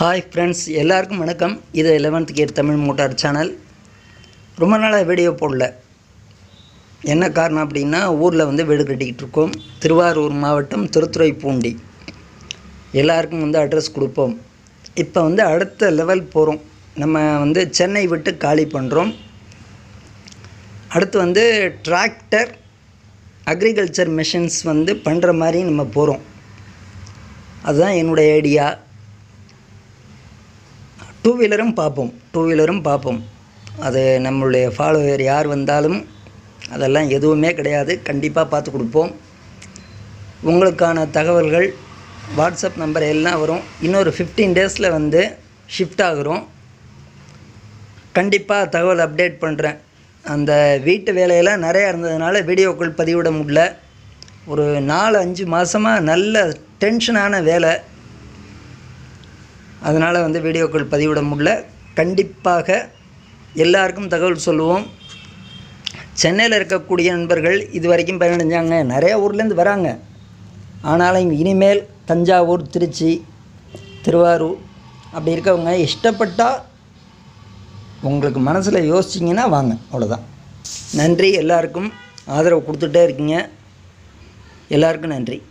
Hi friends எல்லாருக்கும் வணக்கம். இது eleventh care Tamil motor channel ரொம்ப நாளாக வீடியோ போடல. என்ன காரணம் அப்படின்னா ஊரில் வந்து வீடு கட்டிக்கிட்டு இருக்கோம். திருவாரூர் மாவட்டம் திருத்துறைப்பூண்டி. எல்லாருக்கும் வந்து அட்ரஸ் கொடுப்போம். இப்போ வந்து அடுத்த லெவல் போகிறோம் நம்ம வந்து சென்னை விட்டு காலி பண்ணுறோம் அடுத்து வந்து டிராக்டர் அக்ரிகல்ச்சர் மிஷின்ஸ் வந்து பண்ணுற மாதிரி நம்ம போகிறோம் அதுதான் என்னுடைய ஐடியா டூ வீலரும் பார்ப்போம். டூ வீலரும் பார்ப்போம். அது நம்மளுடைய ஃபாலோவர் யார் வந்தாலும் அதெல்லாம் எதுவுமே கிடையாது. கண்டிப்பாக பார்த்து கொடுப்போம். உங்களுக்கான தகவல்கள் வாட்ஸ்அப் நம்பர் எல்லாம் வரும். இன்னொரு ஃபிஃப்டீன் டேஸில் வந்து ஷிஃப்ட் ஆகுறோம். கண்டிப்பாக தகவல் அப்டேட் பண்ணுறேன் அந்த வீட்டு வேலையெல்லாம் நிறையா இருந்ததுனால வீடியோக்கள் பதிவிட முடியல. ஒரு நாலு அஞ்சு மாதமாக நல்ல டென்ஷனான வேலை. அதனால் வந்து வீடியோக்கள் பதிவிட முடியல. கண்டிப்பாக எல்லாருக்கும் தகவல் சொல்லுவோம். சென்னையில் இருக்கக்கூடிய நண்பர்கள் இது வரைக்கும் பயனடைஞ்சாங்க. நிறையா ஊர்லேருந்து வராங்க. ஆனாலும் இனிமேல் தஞ்சாவூர் திருச்சி திருவாரூர் அப்படி இருக்கவங்க இஷ்டப்பட்டால் உங்களுக்கு மனசில் யோசிச்சிங்கன்னா வாங்க. அவ்வளோதான் நன்றி. எல்லாருக்கும் ஆதரவு கொடுத்துட்டே இருக்கீங்க. எல்லாருக்கும் நன்றி.